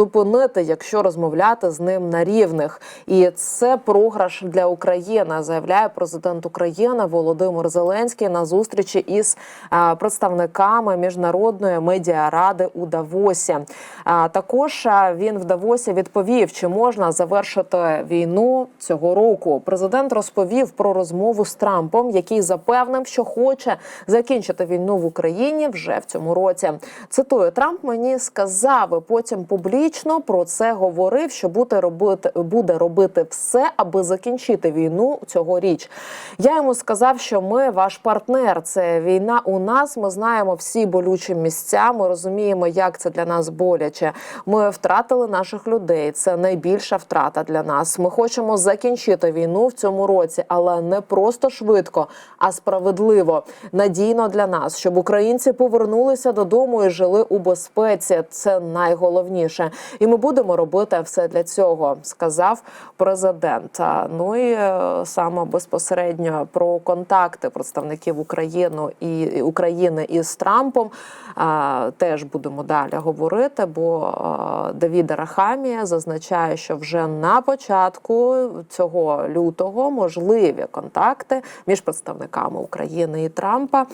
зупинити, якщо розмовляти з ним на рівних. І це програш для України, заявляє президент України Володимир Зеленський на зустрічі із представниками міжнародної медіаради у Давосі. Також він в Давосі відповів, чи можна завершити війну цього року. Президент розповів про розмову з Трампом, який запевнив, що хоче закінчити війну в Україні вже в цьому році. Цитую, Трамп мені сказав, і потім публічно про це говорив, що буде робити буде робити все, аби закінчити війну цьогоріч. Я йому сказав, що ми ваш партнер. Це війна у нас. Ми знаємо всі болючі місця. Ми розуміємо, як це для нас боляче. Ми втратили наших людей. Це найбільша втрата для нас. Ми хочемо закінчити війну в цьому році, але не просто швидко, а справедливо, надійно для нас, щоб українці повернулися додому і жили у безпеці. Це найголовніше, і ми будемо робити все для цього, сказав президент. Ну і е, саме безпосередньо про контакти представників України і України із Трампом теж будемо далі говорити. Бо а, Давід Арахамія зазначає, що вже на початку цього лютого можливі контакти між представниками України і Трампа.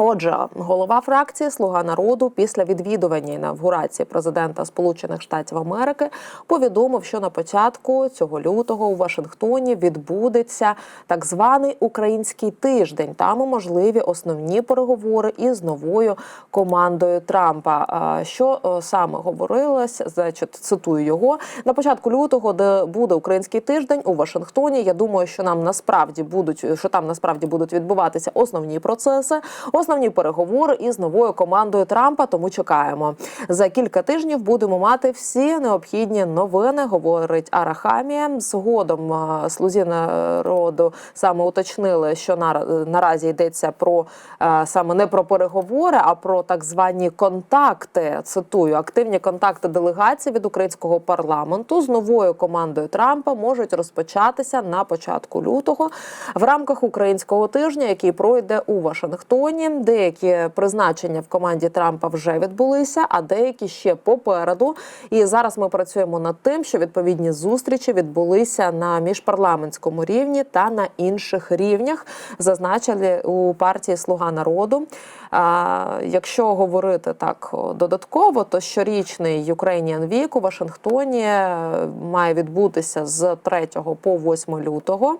Отже, голова фракції Слуга народу після відвідування інавгурації президента Сполучених Штатів Америки повідомив, що на початку цього лютого у Вашингтоні відбудеться так званий український тиждень. Там можливі основні переговори із новою командою Трампа. Що е, саме говорилось, цитую його на початку лютого, де буде український тиждень у Вашингтоні. Я думаю, що нам насправді будуть що там насправді будуть відбуватися основні процеси основні переговори із новою командою Трампа. Тому чекаємо за кілька тижнів. Будемо мати всі необхідні новини. Говорить Арахамія. Згодом е, слузі народу саме уточнили, що на, наразі йдеться про е, саме не про переговори, а про так звані контакти. Цитую активні контакти делегації від українського парламенту з новою командою Трампа можуть розпочатися на початку лютого в рамках українського тижня, який пройде у Вашингтоні. Деякі призначення в команді Трампа вже відбулися, а деякі ще попереду. І зараз ми працюємо над тим, що відповідні зустрічі відбулися на міжпарламентському рівні та на інших рівнях, зазначили у партії Слуга народу. А, якщо говорити так додатково, то щорічний Ukrainian Week у Вашингтоні е, має відбутися з 3 по 8 лютого.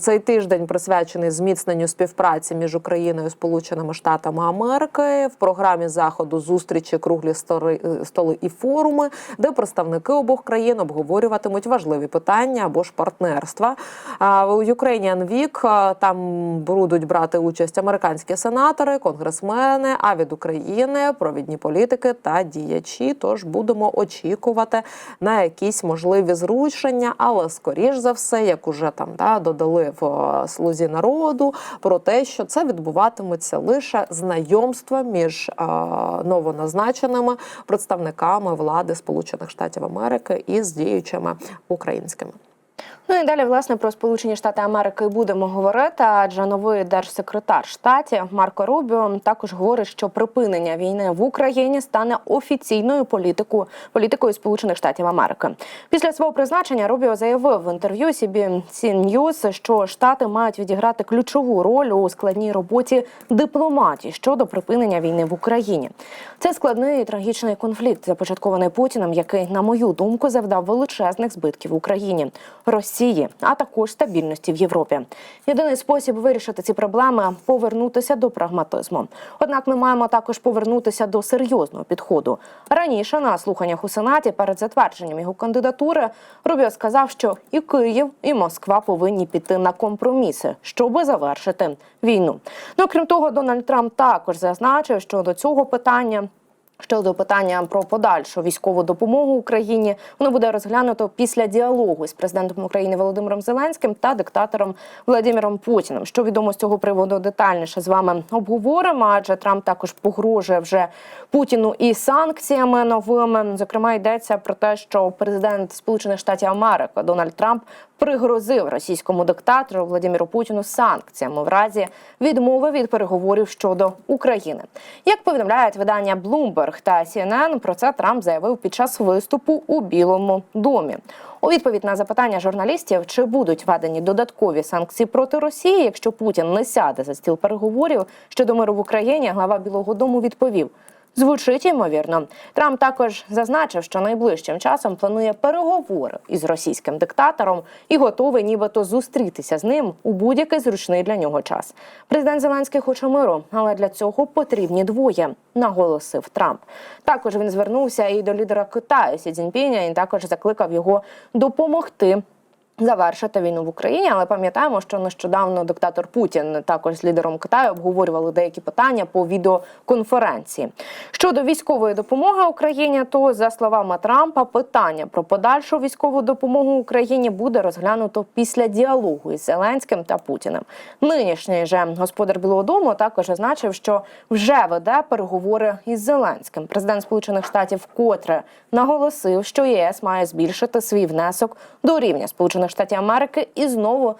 Цей тиждень присвячений зміцненню співпраці між Україною і Сполученими Штатами Америки в програмі заходу зустрічі круглі столи, столи і форуми, де представники обох країн обговорюватимуть важливі питання або ж партнерства. А у Ukrainian Week е, там будуть брати участь американські сенатори, конгресмени, а від України провідні політики та діячі. Тож будемо очікувати на якісь можливі зрушення, але скоріш за все, як уже там да додали в е, слузі народу, про те, що це відбуватиметься лише знайомства між е, новоназначеними представниками влади Сполучених Штатів Америки із діючими українськими. Ну і далі, власне, про Сполучені Штати Америки будемо говорити. Адже новий держсекретар штатів Марко Рубіо також говорить, що припинення війни в Україні стане офіційною політикою політикою Сполучених Штатів Америки. Після свого призначення Рубіо заявив в інтерв'ю CBC News, що штати мають відіграти ключову роль у складній роботі дипломатії щодо припинення війни в Україні. Це складний і трагічний конфлікт, започаткований Путіним, який, на мою думку, завдав величезних збитків Україні. Росії, а також стабільності в Європі. Єдиний спосіб вирішити ці проблеми повернутися до прагматизму. Однак ми маємо також повернутися до серйозного підходу. Раніше на слуханнях у сенаті перед затвердженням його кандидатури Рубіо сказав, що і Київ, і Москва повинні піти на компроміси, щоби завершити війну. Ну крім того, Дональд Трамп також зазначив, що до цього питання. Щодо питання про подальшу військову допомогу Україні, воно буде розглянуто після діалогу з президентом України Володимиром Зеленським та диктатором Владимиром Путіним. Що відомо з цього приводу детальніше з вами обговоримо. Адже Трамп також погрожує вже Путіну і санкціями новими. Зокрема, йдеться про те, що президент Сполучених Штатів Америки Дональд Трамп пригрозив російському диктатору Владимиру Путіну санкціями в разі відмови від переговорів щодо України. Як повідомляють видання Bloomberg та CNN, про це Трамп заявив під час виступу у Білому домі. У відповідь на запитання журналістів, чи будуть введені додаткові санкції проти Росії, якщо Путін не сяде за стіл переговорів щодо миру в Україні, глава Білого Дому відповів. Звучить ймовірно. Трамп також зазначив, що найближчим часом планує переговори із російським диктатором і готовий нібито зустрітися з ним у будь-який зручний для нього час. Президент Зеленський хоче миру, але для цього потрібні двоє, наголосив Трамп. Також він звернувся і до лідера Китаю Сі Цзіньпіня і також закликав його допомогти завершити війну в Україні. Але пам'ятаємо, що нещодавно диктатор Путін також з лідером Китаю обговорювали деякі питання по відеоконференції. Щодо військової допомоги Україні, то за словами Трампа, питання про подальшу військову допомогу Україні буде розглянуто після діалогу із Зеленським та Путіним. Нинішній же господар Білого Дому також зазначив, що вже веде переговори із Зеленським. Президент Сполучених Штатів вкотре наголосив, що ЄС має збільшити свій внесок до рівня Сполучених Штатів Америки і знову.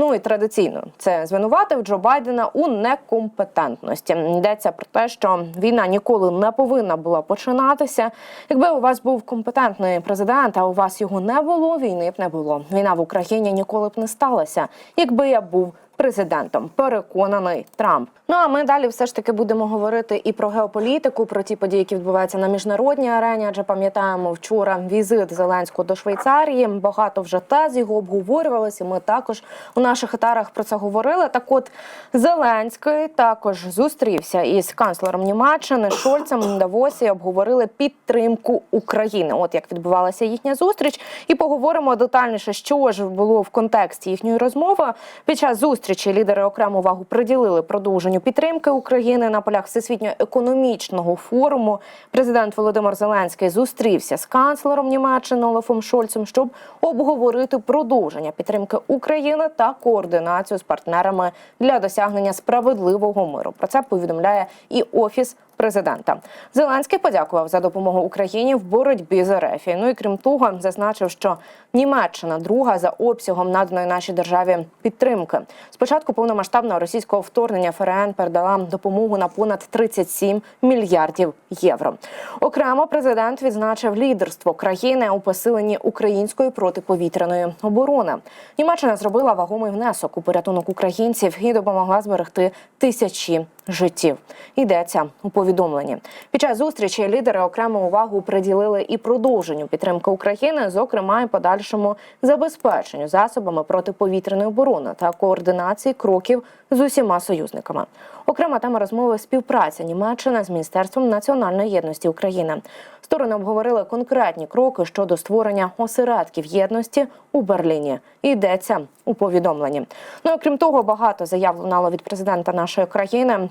Ну і традиційно це звинуватив Джо Байдена у некомпетентності. Йдеться про те, що війна ніколи не повинна була починатися. Якби у вас був компетентний президент, а у вас його не було, війни б не було. Війна в Україні ніколи б не сталася, якби я був президентом. Переконаний Трамп. Ну а ми далі все ж таки будемо говорити і про геополітику, про ті події, які відбуваються на міжнародній арені. Адже пам'ятаємо вчора візит Зеленського до Швейцарії. Багато вже тез його обговорювалися. Ми також у наших етарах про це говорили. Так, от Зеленський також зустрівся із канцлером Німеччини Шольцем Давосі. Обговорили підтримку України. От як відбувалася їхня зустріч, і поговоримо детальніше, що ж було в контексті їхньої розмови. Під час зустрічі лідери окрему увагу приділили продовженню підтримки України на полях всесвітньо економічного форуму. Президент Володимир Зеленський зустрівся з канцлером Німеччини Олафом Шольцем, щоб обговорити продовження підтримки України та координацію з партнерами для досягнення справедливого миру. Про це повідомляє і офіс. Президента Зеленський подякував за допомогу Україні в боротьбі з РФ. Ну і крім того, зазначив, що Німеччина друга за обсягом наданої нашій державі підтримки. Спочатку повномасштабного російського вторгнення ФРН передала допомогу на понад 37 мільярдів євро. Окремо президент відзначив лідерство країни у посиленні української протиповітряної оборони. Німеччина зробила вагомий внесок у порятунок українців і допомогла зберегти тисячі життів. Йдеться у повідомленні. Під час зустрічі лідери окрему увагу приділили і продовженню підтримки України, зокрема і подальшому забезпеченню засобами протиповітряної оборони та координації кроків з усіма союзниками. Окрема тема розмови співпраця Німеччини з Міністерством національної єдності України. Сторони обговорили конкретні кроки щодо створення осередків єдності у Берліні. Йдеться у повідомленні. Ну окрім того, багато заяв лунало від президента нашої країни.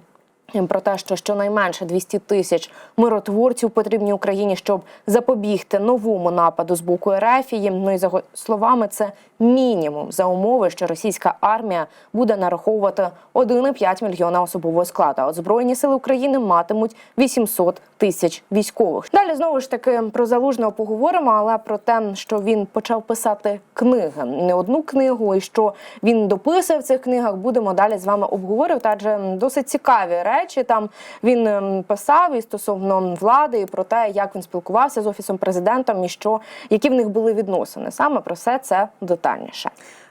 Про те, що щонайменше 200 тисяч миротворців потрібні Україні, щоб запобігти новому нападу з боку Ерефії. Ну і за словами, це мінімум за умови, що російська армія буде нараховувати 1,5 мільйона особового складу. А от збройні сили України матимуть 800 тисяч військових. Далі знову ж таки про залужного поговоримо, але про те, що він почав писати книги, не одну книгу, і що він дописує в цих книгах, будемо далі з вами обговорювати. Адже досить цікаві речі там він ем, писав і стосовно влади, і про те, як він спілкувався з офісом президентом, і що які в них були відносини. Саме про все це детальніше.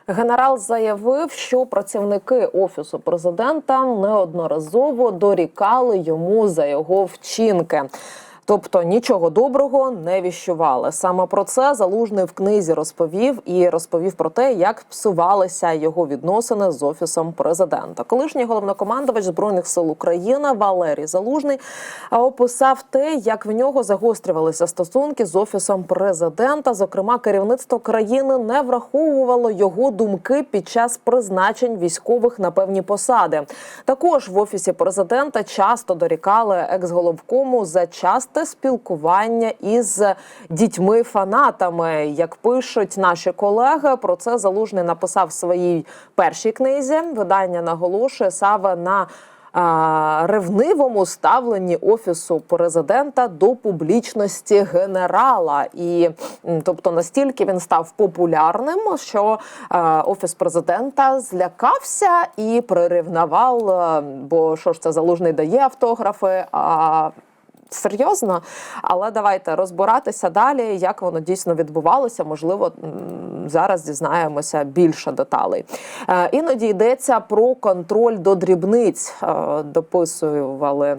Генерал заявив, що працівники офісу президента неодноразово дорікали йому за його вчинки. Тобто нічого доброго не віщували. Саме про це залужний в книзі розповів і розповів про те, як псувалися його відносини з офісом президента. Колишній головнокомандувач збройних сил України Валерій Залужний описав те, як в нього загострювалися стосунки з офісом президента. Зокрема, керівництво країни не враховувало його думки під час призначень військових на певні посади. Також в офісі президента часто дорікали екс-головкому за часте спілкування із дітьми-фанатами. Як пишуть наші колеги, про це залужний написав в своїй першій книзі. Видання наголошує саме на ревнивому ставленні офісу президента до публічності генерала. І тобто настільки він став популярним, що офіс президента злякався і приревнував, е, бо що ж це залужний дає автографи. А серйозно, але давайте розбиратися далі, як воно дійсно відбувалося. Можливо, зараз дізнаємося більше деталей. Е, Іноді йдеться про контроль до дрібниць, е, дописували.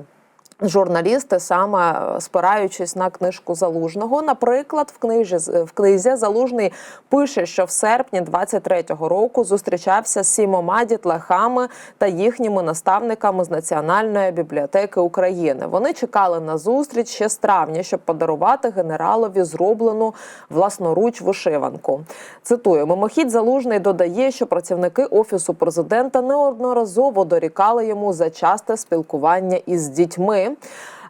Журналісти, саме е, спираючись на книжку залужного, наприклад, в книжі в книзі залужний пише, що в серпні 23-го року зустрічався з сімома дітлахами та їхніми наставниками з Національної бібліотеки України. Вони чекали на зустріч ще з травня, щоб подарувати генералові зроблену власноруч вишиванку. Цитую: мимохідь залужний додає, що працівники офісу президента неодноразово дорікали йому за часте спілкування із дітьми.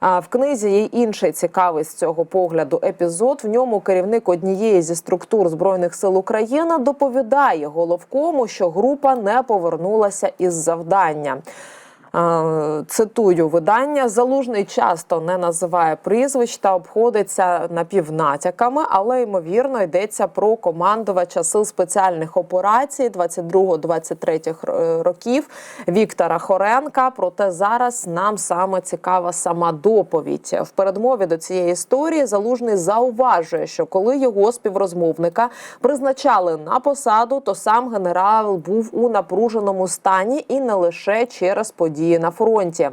В книзі є інший цікавий з цього погляду епізод. В ньому керівник однієї зі структур збройних сил України доповідає головкому, що група не повернулася із завдання. Е, Цитую видання. Залужний часто не називає прізвищ та обходиться напівнатяками, але ймовірно йдеться про командувача сил спеціальних операцій 22-23 років Віктора Хоренка. Проте зараз нам саме цікава сама доповідь. В передмові до цієї історії залужний зауважує, що коли його співрозмовника призначали на посаду, то сам генерал був у напруженому стані і не лише через події на фронті.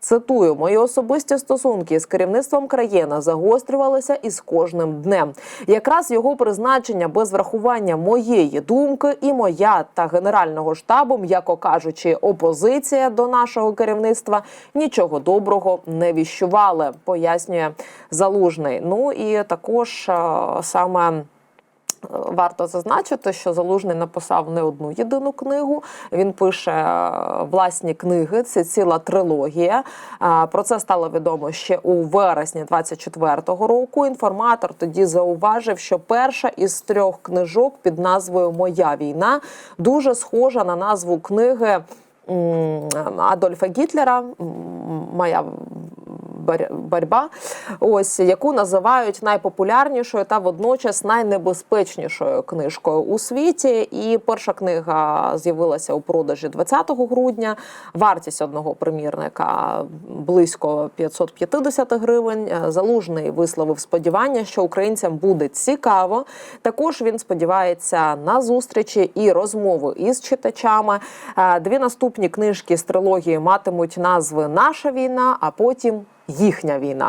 Цитую, мої особисті стосунки з керівництвом країни загострювалися із кожним днем. Якраз його призначення без врахування моєї думки і моя та генерального штабу, м'яко кажучи, опозиція до нашого керівництва нічого доброго не віщували, пояснює залужний. Ну і також е, саме. Варто зазначити, що залужний написав не одну єдину книгу. Він пише е, власні книги. Це ціла трилогія. Е, Про це стало відомо ще у вересні 24-го року. Інформатор тоді зауважив, що перша із трьох книжок під назвою Моя війна дуже схожа на назву книги Адольфа Гітлера. Моя боротьба, ось яку називають найпопулярнішою та водночас найнебезпечнішою книжкою у світі. І перша книга з'явилася у продажі 20 грудня. Вартість одного примірника близько 550 гривень. Е, Залужний висловив сподівання, що українцям буде цікаво. Також він сподівається на зустрічі і розмови із читачами. Е, Дві наступні книжки з трилогії матимуть назви Наша війна, а потім їхня війна.